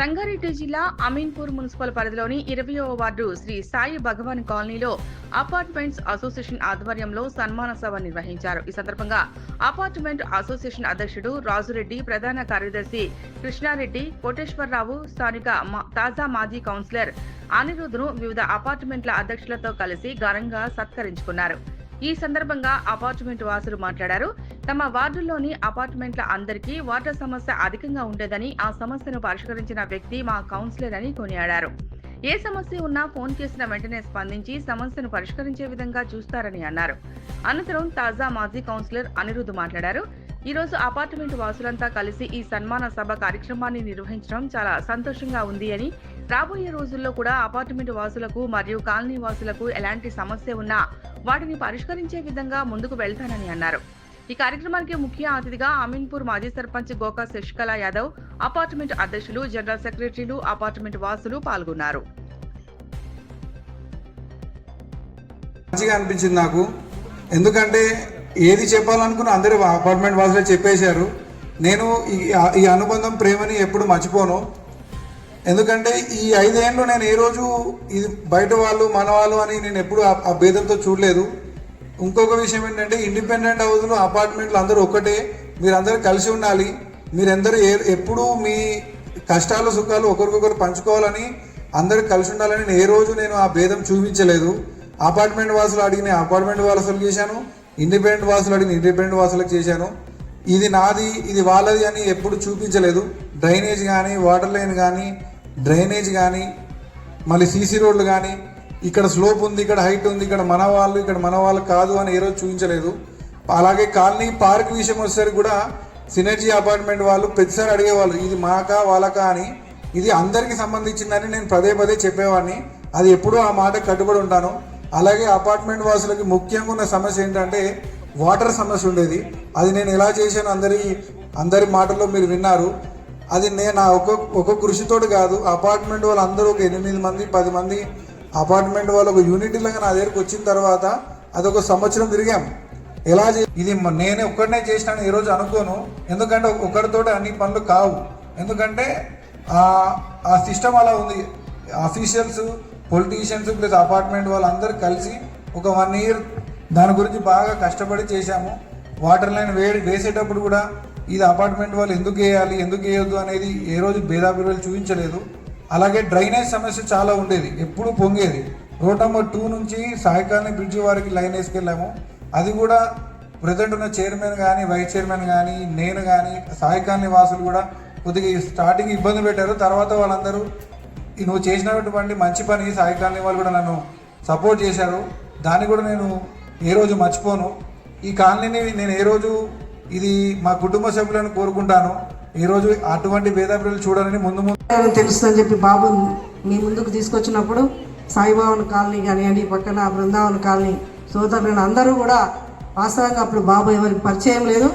సంగారెడ్డి జిల్లా అమీన్పూర్ మున్సిపల్ పరిధిలోని ఇరవయో వార్డు శ్రీ సాయి భగవాన్ కాలనీలో అపార్ట్మెంట్స్ అసోసియేషన్ ఆధ్వర్యంలో సన్మాన సభ నిర్వహించారు. ఈ సందర్భంగా అపార్ట్మెంట్ అసోసియేషన్ అధ్యక్షుడు రాజురెడ్డి ప్రధాన కార్యదర్శి కృష్ణారెడ్డి కోటేశ్వరరావు స్థానిక మా- తాజా మాజీ కౌన్సిలర్ అనిరుద్ను వివిధ అపార్ట్మెంట్ల అధ్యక్షులతో కలిసి ఘనంగా సత్కరించుకున్నారు. ఈ సందర్భంగా అపార్ట్మెంట్ వాసులు మాట్లాడారు. తమ వార్డుల్లోని అపార్ట్మెంట్ల అందరికీ వాటర్ సమస్య అధికంగా ఉండేదని ఆ సమస్యను పరిష్కరించిన వ్యక్తి మా కౌన్సిలర్ అని కొనియాడారు. ఏ సమస్య ఉన్నా ఫోన్ చేసిన వెంటనే స్పందించి సమస్యను పరిష్కరించే విధంగా చూస్తారని అన్నారు. అనంతరం తాజా మాజీ కౌన్సిలర్ అనిరుద్ధ్ మాట్లాడారు. ఈ రోజు అపార్ట్మెంట్ వాసులంతా కలిసి ఈ సన్మాన సభ కార్యక్రమాన్ని నిర్వహించడం చాలా సంతోషంగా ఉంది అని రాబోయే రోజుల్లో కూడా అపార్ట్మెంట్ వాసులకు మరియు కాలనీ వాసులకు ఎలాంటి సమస్య ఉన్నా వాటిని పరిష్కరించే విధంగా ముందుకు వెళ్తానని అన్నారు. ఈ కార్యక్రమానికి ముఖ్య అతిథిగా అమీన్పూర్ మాజీ సర్పంచ్ గోకా శశికళ యాదవ్ అపార్ట్మెంట్ అధ్యక్షులు జనరల్ సెక్రటరీలు అపార్ట్మెంట్ వాసులు పాల్గొన్నారు. మంచిగా అనిపించింది నాకు. ఎందుకంటే ఏది చెప్పాలనుకున్న అందరూ అపార్ట్మెంట్ వాసులే చెప్పేశారు. నేను ఈ ఈ అనుబంధం ప్రేమని ఎప్పుడు మర్చిపోను. ఎందుకంటే ఈ ఐదేళ్ళు నేను ఏ రోజు ఇది బయట వాళ్ళు మన వాళ్ళు అని నేను ఎప్పుడు ఆ- భేదంతో చూడలేదు. ఇంకొక విషయం ఏంటంటే ఇండిపెండెంట్ హౌస్లు అపార్ట్మెంట్లు అందరూ ఒక్కటే. మీరందరూ కలిసి ఉండాలి. మీరందరూ ఏ ఎప్పుడూ మీ కష్టాలు సుఖాలు ఒకరికొకరు పంచుకోవాలని అందరూ కలిసి ఉండాలని నేను ఏ రోజు నేను ఆ భేదం చూపించలేదు. అపార్ట్మెంట్ వాసులు అడిగిన అపార్ట్మెంట్ వాసులకు చేశాను. ఇండిపెండెంట్ వాసులు అడిగిన ఇండిపెండెంట్ వాసులకు చేశాను. ఇది నాది ఇది వాళ్ళది అని ఎప్పుడు చూపించలేదు. డ్రైనేజ్ కానీ వాటర్ లైన్ కానీ డ్రైనేజ్ కానీ మళ్ళీ సీసీ రోడ్లు కానీ ఇక్కడ స్లోప్ ఉంది ఇక్కడ హైట్ ఉంది ఇక్కడ మన వాళ్ళు ఇక్కడ మన వాళ్ళు కాదు అని ఏ రోజు చూపించలేదు. అలాగే కాలనీ పార్క్ విషయం వచ్చేసరికి కూడా సినర్జీ అపార్ట్మెంట్ వాళ్ళు ప్రతిసారి అడిగేవాళ్ళు ఇది మాకా వాళ్ళకా? అని. ఇది అందరికీ సంబంధించిందని నేను పదే పదే చెప్పేవాడిని. అది ఎప్పుడూ ఆ మాట కట్టుబడి ఉంటాను. అలాగే అపార్ట్మెంట్ వాసులకి ముఖ్యంగా ఉన్న సమస్య ఏంటంటే వాటర్ సమస్య ఉండేది. అది నేను ఎలా చేశాను అందరి అందరి మాటల్లో మీరు విన్నారు. అది నేను ఒక ఒక కృషితోటి కాదు. అపార్ట్మెంట్ వాళ్ళు అందరూ ఒక ఎనిమిది మంది పది మంది అపార్ట్మెంట్ వాళ్ళు ఒక యూనిట్ లాగా నా దగ్గరకు వచ్చిన తర్వాత అది ఒక సంవత్సరం తిరిగాం. ఎలా ఇది నేనే ఒక్కడనే చేసినాను ఈరోజు అనుకోను. ఎందుకంటే ఒకరితోటి అన్ని పనులు కావు. ఎందుకంటే ఆ ఆ సిస్టమ్ అలా ఉంది. అఫీషియల్స్ పొలిటీషియన్స్ ప్లస్ అపార్ట్మెంట్ వాళ్ళందరూ కలిసి ఒక వన్ ఇయర్ దాని గురించి బాగా కష్టపడి చేశాము. వాటర్ లైన్ వేడి వేసేటప్పుడు కూడా ఇది అపార్ట్మెంట్ వాళ్ళు ఎందుకు వేయాలి ఎందుకు వేయొద్దు అనేది ఏ రోజు భేదాభిప్రాయాలు చూపించలేదు. అలాగే డ్రైనేజ్ సమస్య చాలా ఉండేది ఎప్పుడు పొంగేది. రోడ్ నెంబర్ టూ నుంచి సాయికాలనీ బ్రిడ్జి వారికి లైన్ వేసుకెళ్ళాము. అది కూడా ప్రజెంట్ ఉన్న చైర్మన్ కానీ వైస్ చైర్మన్ కానీ నేను కానీ సాయికాలనీ వాసులు కూడా కొద్దిగా స్టార్టింగ్ ఇబ్బంది పెట్టారు. తర్వాత వాళ్ళందరూ ఈ నువ్వు చేసినటువంటి మంచి పని సాయి వాళ్ళు కూడా నన్ను సపోర్ట్ చేశారు. దాన్ని కూడా నేను ఏ రోజు మర్చిపోను. ఈ కాలనీని నేను ఏ రోజు ఇది మా కుటుంబ సభ్యులను కోరుకుంటాను. ఈరోజు అటువంటి భేదాభిప్రాయాలు చూడాలని ముందు ముందు అని తెలుస్తుందని చెప్పి బాబు మీ ముందుకు తీసుకొచ్చినప్పుడు సాయిబాబన్ కాలనీ కానివ్వండి పక్కన బృందావన్ కాలనీ సోదరులను అందరూ కూడా వాస్తవంగా అప్పుడు బాబు ఎవరికి పరిచయం లేదు.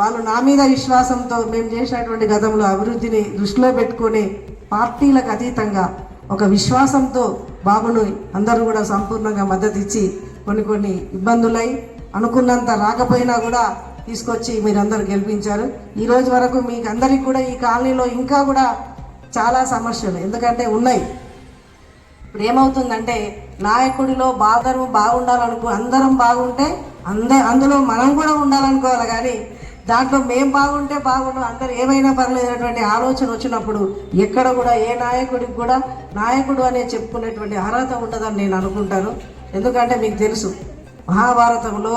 వాళ్ళు నా మీద విశ్వాసంతో మేము చేసినటువంటి గతంలో అభివృద్ధిని దృష్టిలో పెట్టుకొని పార్టీలకు అతీతంగా ఒక విశ్వాసంతో బాబును అందరూ కూడా సంపూర్ణంగా మద్దతు ఇచ్చి కొన్ని కొన్ని ఇబ్బందులై అనుకున్నంత రాకపోయినా కూడా తీసుకొచ్చి మీరందరూ గెలిపించారు. ఈ రోజు వరకు మీకు అందరికీ కూడా ఈ కాలనీలో ఇంకా కూడా చాలా సమస్యలు ఎందుకంటే ఉన్నాయి. ఇప్పుడు ఏమవుతుందంటే నాయకుడిలో బాధను బాగుండాలనుకో అందరం బాగుంటే అంద అందులో మనం కూడా ఉండాలనుకోవాలి కానీ దాంట్లో మేం బాగుంటే బాగుండు అందరు ఏమైనా పర్లేదు అనేటువంటి ఆలోచన వచ్చినప్పుడు ఎక్కడ కూడా ఏ నాయకుడికి కూడా నాయకుడు అనే చెప్పుకునేటువంటి అర్హత ఉండదని నేను అనుకుంటాను. ఎందుకంటే మీకు తెలుసు మహాభారతంలో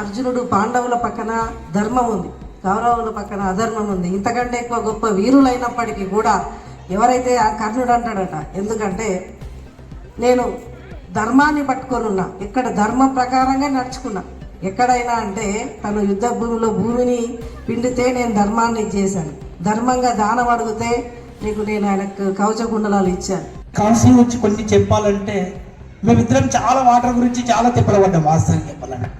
అర్జునుడు పాండవుల పక్కన ధర్మం ఉంది కౌరవుల పక్కన అధర్మం ఉంది. ఇంతకంటే ఎక్కువ గొప్ప వీరులైనప్పటికీ కూడా ఎవరైతే ఆ కర్ణుడు అంటాడట ఎందుకంటే నేను ధర్మాన్ని పట్టుకొని ఉన్నా ఇక్కడ ధర్మం ప్రకారంగా నడుచుకున్నా. ఎక్కడైనా అంటే తను యుద్ధ భూమిలో భూమిని పిండితే నేను ధర్మాన్ని చేశాను. ధర్మంగా దానం అడిగితే నీకు నేను ఆయనకు కవచ కుండలాలు ఇచ్చాను. కాశీ గురించి కొన్ని చెప్పాలంటే మేమిద్దరం చాలా వాటర్ గురించి చాలా తిప్పలబడ్డాం వాస్తవం చెప్పాలంటే.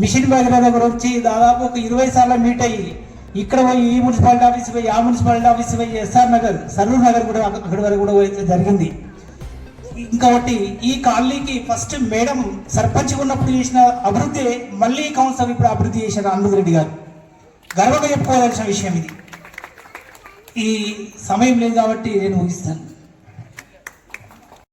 మిషన్ భగీరథ గురించి దాదాపు ఒక ఇరవై సార్లు మీట్ అయ్యి ఇక్కడ పోయి ఈ మున్సిపాలిటీ ఆఫీస్ పోయి ఆ మున్సిపాలిటీ ఆఫీస్ పోయి ఎస్ఆర్ నగర్ సరూర్ నగర్ కూడా అక్కడి వరకు కూడా పోయి జరిగింది. ఇంకొకటి ఈ కాలనీకి ఫస్ట్ మేడం సర్పంచ్ ఉన్నప్పుడు చేసిన అభివృద్ధి మళ్ళీ కౌన్సిల్ ఇప్పుడు అభివృద్ధి చేశారు అనంత రెడ్డి గారు. గర్వంగా చెప్పుకోవాల్సిన విషయం ఇది. ఈ సమయం లేదు కాబట్టి నేను ముగిస్తాను.